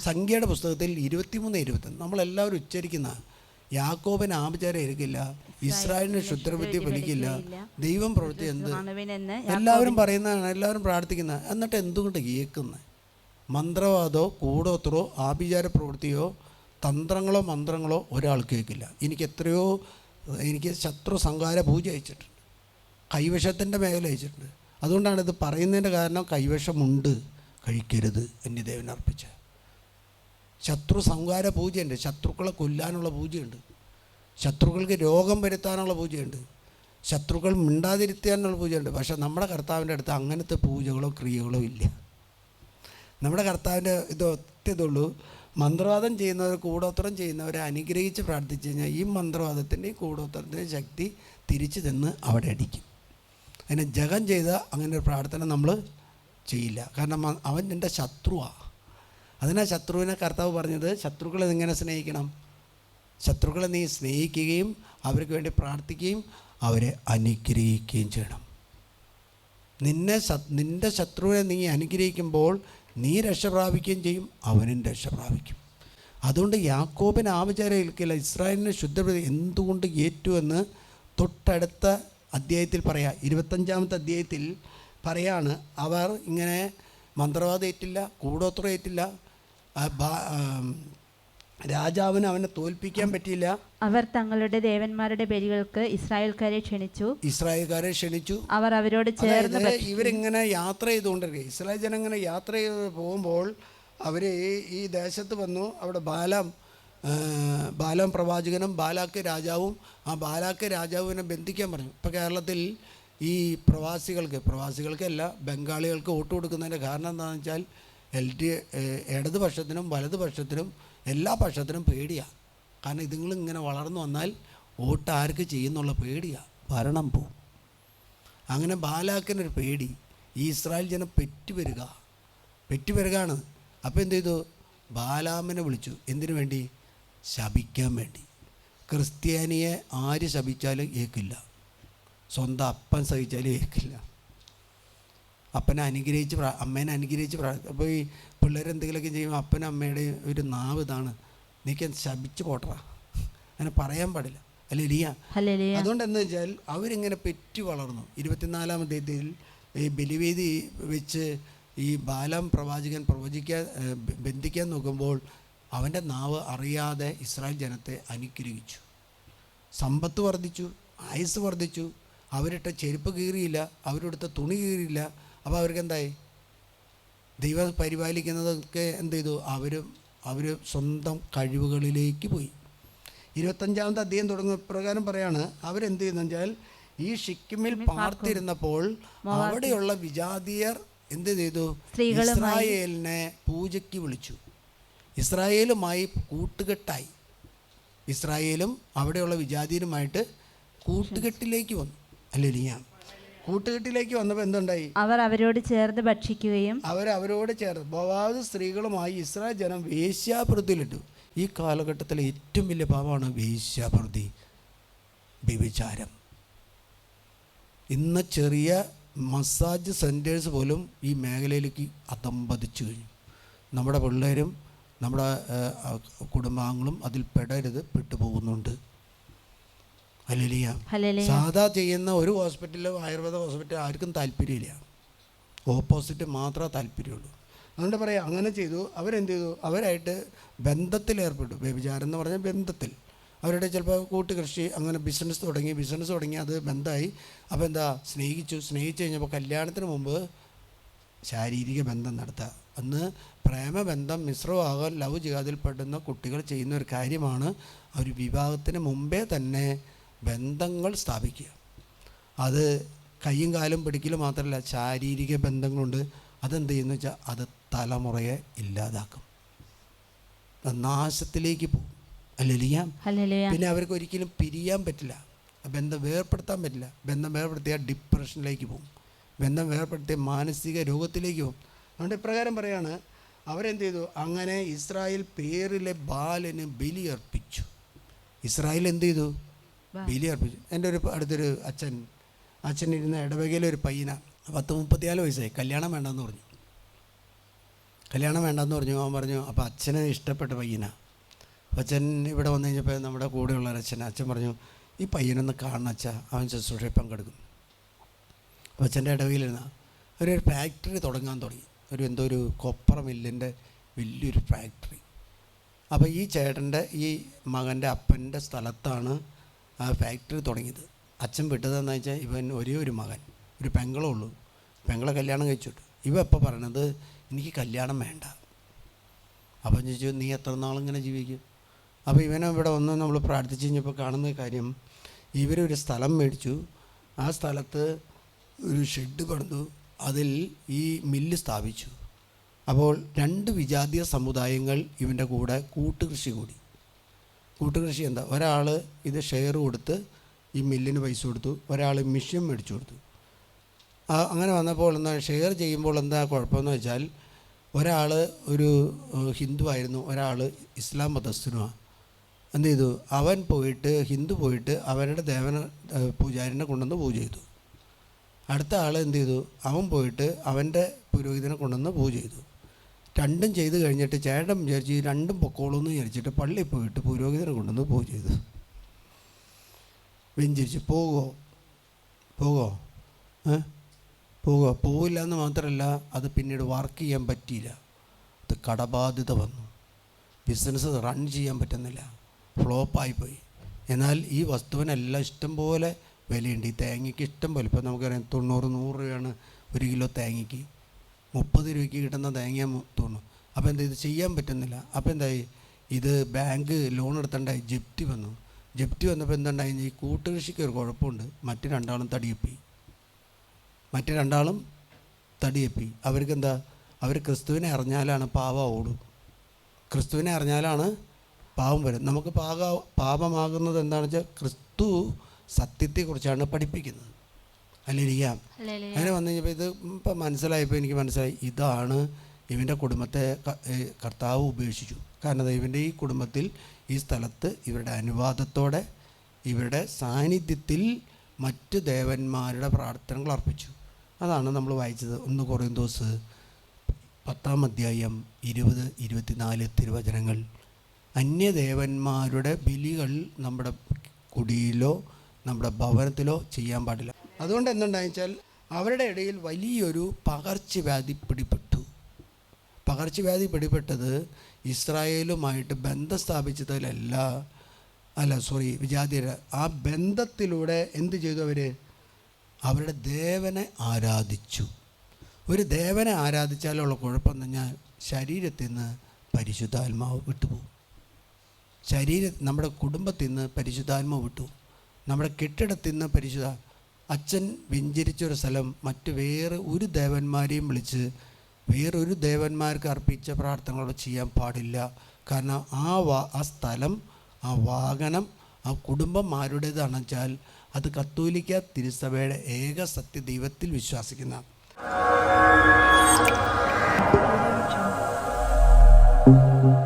സംഖ്യയുടെ പുസ്തകത്തിൽ ഇരുപത്തിമൂന്ന് ഇരുപത്തൊന്ന് നമ്മളെല്ലാവരും ഉച്ചരിക്കുന്ന യാക്കോബിന് ആഭിചാരം ഇരിക്കില്ല ഇസ്രായേലിന് ക്ഷുദ്രബുദ്ധി ഫലിക്കില്ല ദൈവം പ്രവൃത്തി എന്ത്? എല്ലാവരും പറയുന്നതാണ് എല്ലാവരും പ്രാർത്ഥിക്കുന്നത് എന്നിട്ട് എന്തുകൊണ്ട് കേൾക്കുന്നത് മന്ത്രവാദോ കൂടോത്രോ ആഭിചാര പ്രവൃത്തിയോ തന്ത്രങ്ങളോ മന്ത്രങ്ങളോ ഒരാൾ കേൾക്കില്ല. എനിക്ക് എത്രയോ എനിക്ക് ശത്രു സംഹാര പൂജ അയച്ചിട്ടുണ്ട് കൈവശത്തിന്റെ മേഖല അയച്ചിട്ടുണ്ട്. അതുകൊണ്ടാണ് ഇത് പറയുന്നതിന്റെ കാരണം കൈവശമുണ്ട് കഴിക്കരുത് അന്യദേവൻ അർപ്പിച്ച ശത്രു സംഹാര പൂജയുണ്ട്. ശത്രുക്കളെ കൊല്ലാനുള്ള പൂജയുണ്ട്. ശത്രുക്കൾക്ക് രോഗം വരുത്താനുള്ള പൂജയുണ്ട്. ശത്രുക്കൾ മിണ്ടാതിരുത്താനുള്ള പൂജയുണ്ട്. പക്ഷേ നമ്മുടെ കർത്താവിന്റെ അടുത്ത് അങ്ങനത്തെ പൂജകളോ ക്രിയകളോ ഇല്ല. നമ്മുടെ കർത്താവിന്റെ ഇത് ഒറ്റ മന്ത്രവാദം ചെയ്യുന്നവർ കൂടോത്രം ചെയ്യുന്നവരെ അനുഗ്രഹിച്ച് പ്രാർത്ഥിച്ചു കഴിഞ്ഞാൽ ഈ മന്ത്രവാദത്തിന്റെയും കൂടോത്രത്തിന്റെയും ശക്തി തിരിച്ചു തന്ന് അവിടെ അടിക്കും. അതിനെ ജഗം ചെയ്ത അങ്ങനെ ഒരു പ്രാർത്ഥന നമ്മൾ ചെയ്യില്ല. കാരണം അവൻ എന്റെ ശത്രുവാണ് അതിനാ ശത്രുവിനെ കർത്താവ് പറഞ്ഞത് ശത്രുക്കളെ എങ്ങനെ സ്നേഹിക്കണം. ശത്രുക്കളെ നീ സ്നേഹിക്കുകയും അവർക്ക് വേണ്ടി പ്രാർത്ഥിക്കുകയും അവരെ അനുഗ്രഹിക്കുകയും ചെയ്യണം. നിന്നെ നിന്റെ ശത്രുവിനെ നീ അനുഗ്രഹിക്കുമ്പോൾ നീ രക്ഷ പ്രാപിക്കുകയും ചെയ്യും അവനും രക്ഷ പ്രാപിക്കും. അതുകൊണ്ട് യാക്കോബിന് ആപചാരം ഏൽക്കില്ല. ഇസ്രായേലിന്റെ ശുദ്ധപ്രതി എന്തുകൊണ്ട് ഏറ്റുവെന്ന് തൊട്ടടുത്ത അധ്യായത്തിൽ പറയാം. ഇരുപത്തഞ്ചാമത്തെ അധ്യായത്തിൽ പറയാണ് അവർ ഇങ്ങനെ മന്ത്രവാദം ഏറ്റില്ല കൂടോത്രം ഏറ്റില്ല രാജാവിന് അവനെ തോൽപ്പിക്കാൻ പറ്റിയില്ല. അവർ തങ്ങളുടെ ദേവന്മാരുടെ ബലികൾക്ക് ഇസ്രായേൽക്കാരെ ക്ഷണിച്ചു. ഇസ്രായേൽക്കാരെ ക്ഷണിച്ചു. അവർ അവരോട് ചേർന്ന് ഇവരിങ്ങനെ യാത്ര ചെയ്തുകൊണ്ടിരിക്കുക. ഇസ്രായേൽ ജനം ഇങ്ങനെ യാത്ര ചെയ്ത് പോകുമ്പോൾ അവർ ഈ ദേശത്ത് വന്നു. അവിടെ ബാലം ബാലം ബാലാം പ്രവാചകനും ബാലാക്ക് രാജാവും ആ ബാലാക്ക് രാജാവിനെ ബന്ധിക്കാൻ പറഞ്ഞു. ഇപ്പോൾ കേരളത്തിൽ ഈ പ്രവാസികൾക്ക് പ്രവാസികൾക്കല്ല ബംഗാളികൾക്ക് വോട്ട് കൊടുക്കുന്നതിന്റെ കാരണം എന്താണെന്ന് വെച്ചാൽ എൽ ഡി ഇടതുപക്ഷത്തിനും വലതുപക്ഷത്തിനും എല്ലാ പക്ഷത്തിനും പേടിയാണ് കാരണം ഇതുങ്ങൾ ഇങ്ങനെ വളർന്നു വന്നാൽ വോട്ട് ആർക്ക് ചെയ്യുന്നുള്ള പേടിയാണ് ഭരണം പോവും അങ്ങനെ ബാലാക്കിനൊരു പേടി. ഈ ഇസ്രായേൽ ജനം പെറ്റുവരിക പെറ്റുവരികയാണ് അപ്പോൾ എന്ത് ചെയ്തു? ബാലാമിനെ വിളിച്ചു. എന്തിനു വേണ്ടി? ശപിക്കാൻ വേണ്ടി. ക്രിസ്ത്യാനിയെ ആര് ശപിച്ചാലും ഏക്കില്ല. സ്വന്തം അപ്പൻ സഹിച്ചാലും ഏക്കില്ല. അപ്പനെ അനുഗ്രഹിച്ച് പ്രാ അമ്മേനെ അനുഗ്രഹിച്ച് പ്രാ അപ്പോൾ ഈ പിള്ളേരെന്തെങ്കിലുമൊക്കെ ചെയ്യുമ്പോൾ അപ്പനും അമ്മയുടെ ഒരു നാവ് ഇതാണ്. നീക്ക് ശപിച്ച് പോട്ടറ. അങ്ങനെ പറയാൻ പാടില്ല. അല്ലെ അതുകൊണ്ട് എന്താ വെച്ചാൽ അവരിങ്ങനെ പെറ്റി വളർന്നു. ഇരുപത്തിനാലാം തീയതിയിൽ ഈ ബലിവേദി വെച്ച് ഈ ബാലം പ്രവാചകൻ പ്രവചിക്കാൻ ബന്ധിക്കാൻ നോക്കുമ്പോൾ അവന്റെ നാവ് അറിയാതെ ഇസ്രായേൽ ജനത്തെ അനുഗ്രഹിച്ചു. സമ്പത്ത് വർദ്ധിച്ചു ആയുസ് വർദ്ധിച്ചു. അവരിട്ട ചെരുപ്പ് കീറിയില്ല അവരെടുത്ത തുണി കീറിയില്ല. അപ്പോൾ അവർക്ക് എന്തായി? ദൈവം പരിപാലിക്കുന്നതൊക്കെ എന്ത് ചെയ്തു? അവർ അവർ സ്വന്തം കഴിവുകളിലേക്ക് പോയി. ഇരുപത്തഞ്ചാമത്തെ അധ്യയം തുടങ്ങുന്ന പ്രകാരം പറയാണ് അവരെന്ത് ചെയ്യുന്നു വെച്ചാൽ ഈ ഷിക്കിമിൽ പാർത്തിരുന്നപ്പോൾ അവിടെയുള്ള വിജാതീയർ എന്ത് ചെയ്തു? ഇസ്രായേലിനെ പൂജയ്ക്ക് വിളിച്ചു. ഇസ്രായേലുമായി കൂട്ടുകെട്ടായി. ഇസ്രായേലും അവിടെയുള്ള വിജാതീയരുമായിട്ട് കൂട്ടുകെട്ടിലേക്ക് വന്നു. അല്ലേ കൂട്ടുകെട്ടിലേക്ക് വന്നപ്പോൾ എന്തുണ്ടായി? അവർ അവരോട് ചേർന്ന് ഭക്ഷിക്കുകയും അവർ അവരോട് ചേർന്ന് ബോവാത് സ്ത്രീകളുമായി ഇസ്രായേൽ ജനം വേശ്യാപ്രതിയിലിട്ടു ഈ കാലഘട്ടത്തിലെ ഏറ്റവും വലിയ പാപമാണ് വേശ്യാപ്രതി വ്യഭിചാരം. ഇന്ന് ചെറിയ മസാജ് സെന്റേഴ്സ് പോലും ഈ മേഖലയിലേക്ക് അതമ്പതിച്ചു കഴിഞ്ഞു. നമ്മുടെ പിള്ളേരും നമ്മുടെ കുടുംബാംഗങ്ങളും അതിൽ പെടരുത് പെട്ടുപോകുന്നുണ്ട്. സാധാ ചെയ്യുന്ന ഒരു ഹോസ്പിറ്റലിലും ആയുർവേദ ഹോസ്പിറ്റൽ ആർക്കും താല്പര്യമില്ല. ഓപ്പോസിറ്റ് മാത്രമേ താല്പര്യമുള്ളൂ. അതുകൊണ്ട് പറയാം അങ്ങനെ ചെയ്തു. അവരെന്ത് ചെയ്തു? അവരായിട്ട് ബന്ധത്തിലേർപ്പെട്ടു. വ്യഭിചാരം എന്ന് പറഞ്ഞാൽ ബന്ധത്തിൽ. അവരുടെ ചിലപ്പോൾ കൂട്ടുകൃഷി അങ്ങനെ ബിസിനസ് തുടങ്ങി ബിസിനസ് തുടങ്ങി അത് ബന്ധമായി അപ്പോൾ എന്താ സ്നേഹിച്ചു. സ്നേഹിച്ചു കഴിഞ്ഞപ്പോൾ കല്യാണത്തിന് മുമ്പ് ശാരീരിക ബന്ധം നടത്തുക അന്ന് പ്രേമബന്ധം മിശ്രമാകാൻ ലവ് ജിഹാദിൽപ്പെടുന്ന കുട്ടികൾ ചെയ്യുന്ന ഒരു കാര്യമാണ്. ഒരു വിവാഹത്തിന് മുമ്പേ തന്നെ ബന്ധങ്ങൾ സ്ഥാപിക്കുക. അത് കൈയും കാലും പിടിക്കൽ മാത്രമല്ല ശാരീരിക ബന്ധങ്ങളുണ്ട്. അതെന്ത് ചെയ്യുന്നു വെച്ചാൽ അത് തലമുറയെ ഇല്ലാതാക്കും. നാശത്തിലേക്ക് പോകും. അല്ലെലിയാം പിന്നെ അവർക്ക് ഒരിക്കലും പിരിയാൻ പറ്റില്ല. ബന്ധം വേർപ്പെടുത്താൻ പറ്റില്ല. ബന്ധം വേർപ്പെടുത്തിയാൽ ഡിപ്രഷനിലേക്ക് പോകും. ബന്ധം വേർപ്പെടുത്തിയ മാനസിക രോഗത്തിലേക്ക് പോകും. അതുകൊണ്ട് ഇപ്രകാരം പറയാണ് അവരെന്ത് ചെയ്തു? അങ്ങനെ ഇസ്രായേൽ പേരിലെ ബാലന് ബലിയർപ്പിച്ചു. ഇസ്രായേൽ എന്ത് ചെയ്തു? ബലി അർപ്പിച്ചു. എന്റെ ഒരു അടുത്തൊരു അച്ഛൻ അച്ഛൻ ഇരുന്ന ഇടവകയിലെ ഒരു പയ്യന പത്ത് മുപ്പത്തിനാല് വയസ്സായി. കല്യാണം വേണ്ടെന്ന് പറഞ്ഞു. കല്യാണം വേണ്ടെന്ന് പറഞ്ഞു. അവൻ പറഞ്ഞു അപ്പോൾ അച്ഛന് ഇഷ്ടപ്പെട്ട പയ്യന. അച്ഛൻ ഇവിടെ വന്നു കഴിഞ്ഞപ്പോൾ നമ്മുടെ കൂടെയുള്ള അച്ഛൻ അച്ഛൻ പറഞ്ഞു ഈ പയ്യനൊന്ന് കാണണം അച്ഛാ. അവൻ ശുശ്രൂഷയിൽ പങ്കെടുക്കും. അച്ഛന്റെ ഇടവയിലിരുന്ന ഒരു ഫാക്ടറി തുടങ്ങാൻ തുടങ്ങി. ഒരു എന്തോ ഒരു കൊപ്പറ മില്ലിന്റെ വലിയൊരു ഫാക്ടറി അപ്പോൾ ഈ ചേട്ടന്റെ ഈ മകന്റെ അപ്പന്റെ സ്ഥലത്താണ് ആ ഫാക്ടറി തുടങ്ങിയത്. അച്ഛൻ വിട്ടതെന്ന് വെച്ചാൽ ഇവൻ ഒരേ ഒരു മകൻ ഒരു പെങ്ങളേ ഉള്ളൂ. പെങ്ങളെ കല്യാണം കഴിച്ചിട്ടു. ഇവ എപ്പോൾ പറയണത്? എനിക്ക് കല്യാണം വേണ്ട. അപ്പം ചോദിച്ചു നീ എത്ര നാളിങ്ങനെ ജീവിക്കും? അപ്പോൾ ഇവനെ ഇവിടെ ഒന്ന് നമ്മൾ പ്രാർത്ഥിച്ച് കഴിഞ്ഞപ്പോൾ കാണുന്ന കാര്യം ഇവരൊരു സ്ഥലം മേടിച്ചു. ആ സ്ഥലത്ത് ഒരു ഷെഡ് പണിതു അതിൽ ഈ മില്ല് സ്ഥാപിച്ചു. അപ്പോൾ രണ്ട് വിജാതീയ സമുദായങ്ങൾ ഇവന്റെ കൂടെ കൂട്ടുകൃഷി കൂടി. കൂട്ടുകൃഷി എന്താ? ഒരാൾ ഇത് ഷെയർ കൊടുത്ത് ഈ മില്ലിന് പൈസ കൊടുത്തു ഒരാൾ മിഷ്യൻ മേടിച്ചു കൊടുത്തു. അങ്ങനെ വന്നപ്പോൾ എന്താ ഷെയർ ചെയ്യുമ്പോൾ എന്താ കുഴപ്പമെന്ന് വെച്ചാൽ ഒരാൾ ഒരു ഹിന്ദു ആയിരുന്നു ഒരാൾ ഇസ്ലാം മതസ്ഥനുമാണ് എന്ത് ചെയ്തു? അവൻ പോയിട്ട് ഹിന്ദു പോയിട്ട് അവരുടെ ദേവന പൂജാരിനെ കൊണ്ടുവന്ന് പൂജ ചെയ്തു. അടുത്ത ആൾ എന്ത് ചെയ്തു? അവൻ പോയിട്ട് അവന്റെ പുരോഹിതനെ കൊണ്ടുവന്ന് പൂജ ചെയ്തു. രണ്ടും ചെയ്ത് കഴിഞ്ഞിട്ട് ചേട്ടൻ വിചാരിച്ച് രണ്ടും പൊക്കോളൂ എന്ന് വിചാരിച്ചിട്ട് പള്ളിയിൽ പോയിട്ട് പുരോഹിതനെ കൊണ്ടുവന്ന് പോ ചെയ്തു. വെഞ്ചിരിച്ച്. പോകുമോ പോകുമോ ഏ? പോകുക പോവില്ല എന്ന് മാത്രമല്ല അത് പിന്നീട് വർക്ക് ചെയ്യാൻ പറ്റിയില്ല. അത് കടബാധ്യത വന്നു. ബിസിനസ് റൺ ചെയ്യാൻ പറ്റുന്നില്ല. ഫ്ലോപ്പായിപ്പോയി. എന്നാൽ ഈ വസ്തുവിനെല്ലാം ഇഷ്ടം പോലെ വിലയുണ്ട്. ഈ തേങ്ങയ്ക്ക് ഇഷ്ടം പോലെ. ഇപ്പോൾ നമുക്കറിയാം തൊണ്ണൂറ് നൂറ് രൂപയാണ് ഒരു കിലോ തേങ്ങയ്ക്ക്. മുപ്പത് രൂപയ്ക്ക് കിട്ടുന്ന തേങ്ങ തോന്നുന്നു. അപ്പോൾ എന്താ ഇത് ചെയ്യാൻ പറ്റുന്നില്ല. അപ്പോൾ എന്തായി? ഇത് ബാങ്ക് ലോൺ എടുത്തുണ്ടായി ജപ്തി വന്നു. ജപ്തി വന്നപ്പോൾ എന്തുണ്ടായി? ഈ കൂട്ടുകൃഷിക്ക് ഒരു കുഴപ്പമുണ്ട്. മറ്റു രണ്ടാളും തടിയെപ്പി. മറ്റു രണ്ടാളും തടിയെപ്പി. അവർക്ക് എന്താ? അവർ ക്രിസ്തുവിനെ അറിഞ്ഞാലാണ് പാവ ഓടും. ക്രിസ്തുവിനെ അറിഞ്ഞാലാണ് പാവം വരും. നമുക്ക് പാക പാപമാകുന്നത് എന്താണെന്ന് വെച്ചാൽ ക്രിസ്തു സത്യത്തെക്കുറിച്ചാണ് പഠിപ്പിക്കുന്നത്. അല്ലിരിക്കാം അങ്ങനെ വന്നു കഴിഞ്ഞപ്പോൾ ഇത് ഇപ്പം മനസ്സിലായപ്പോൾ എനിക്ക് മനസ്സിലായി. ഇതാണ് ഇവന്റെ കുടുംബത്തെ കർത്താവ് ഉപേക്ഷിച്ചു. കാരണം ഇവന്റെ ഈ കുടുംബത്തിൽ ഈ സ്ഥലത്ത് ഇവരുടെ അനുവാദത്തോടെ ഇവരുടെ സാന്നിധ്യത്തിൽ മറ്റ് ദേവന്മാരുടെ പ്രാർത്ഥനകൾ അർപ്പിച്ചു. അതാണ് നമ്മൾ വായിച്ചത് ഒന്ന് കുറയും ദോസ് പത്താം അധ്യായം ഇരുപത് ഇരുപത്തിനാല് തിരുവചനങ്ങൾ. അന്യദേവന്മാരുടെ ബലികൾ നമ്മുടെ കുടിയിലോ നമ്മുടെ ഭവനത്തിലോ ചെയ്യാൻ പാടില്ല. അതുകൊണ്ട് എന്തുണ്ടായെന്ന് വെച്ചാൽ അവരുടെ ഇടയിൽ വലിയൊരു പകർച്ചവ്യാധി പിടിപെട്ടു. പകർച്ചവ്യാധി പിടിപെട്ടത് ഇസ്രായേലുമായിട്ട് ബന്ധം സ്ഥാപിച്ചതിലല്ല അല്ല സോറി വിജാതിര ആ ബന്ധത്തിലൂടെ എന്ത് ചെയ്തു അവർ അവരുടെ ദേവനെ ആരാധിച്ചു. ഒരു ദേവനെ ആരാധിച്ചാലുള്ള കുഴപ്പം എന്ന് പറഞ്ഞാൽ ശരീരത്തിൽ നിന്ന് പരിശുദ്ധാത്മാവ് വിട്ടുപോകും. ശരീര നമ്മുടെ കുടുംബത്തിൽ നിന്ന് പരിശുദ്ധാത്മാവ് വിട്ടു നമ്മുടെ കെട്ടിടത്തിൽ നിന്ന് പരിശുദ്ധ അച്ഛൻ വെഞ്ചരിച്ചൊരു സ്ഥലം മറ്റ് വേറെ ഒരു ദേവന്മാരെയും വിളിച്ച് വേറൊരു ദേവന്മാർക്ക് അർപ്പിച്ച പ്രാർത്ഥനകളോ ചെയ്യാൻ പാടില്ല. കാരണം ആ വാ ആ സ്ഥലം ആ വാഹനം ആ കുടുംബം വെച്ചാൽ അത് കത്തോലിക്ക തിരുസഭയുടെ ഏക സത്യ ദൈവത്തിൽ വിശ്വസിക്കുന്ന Thank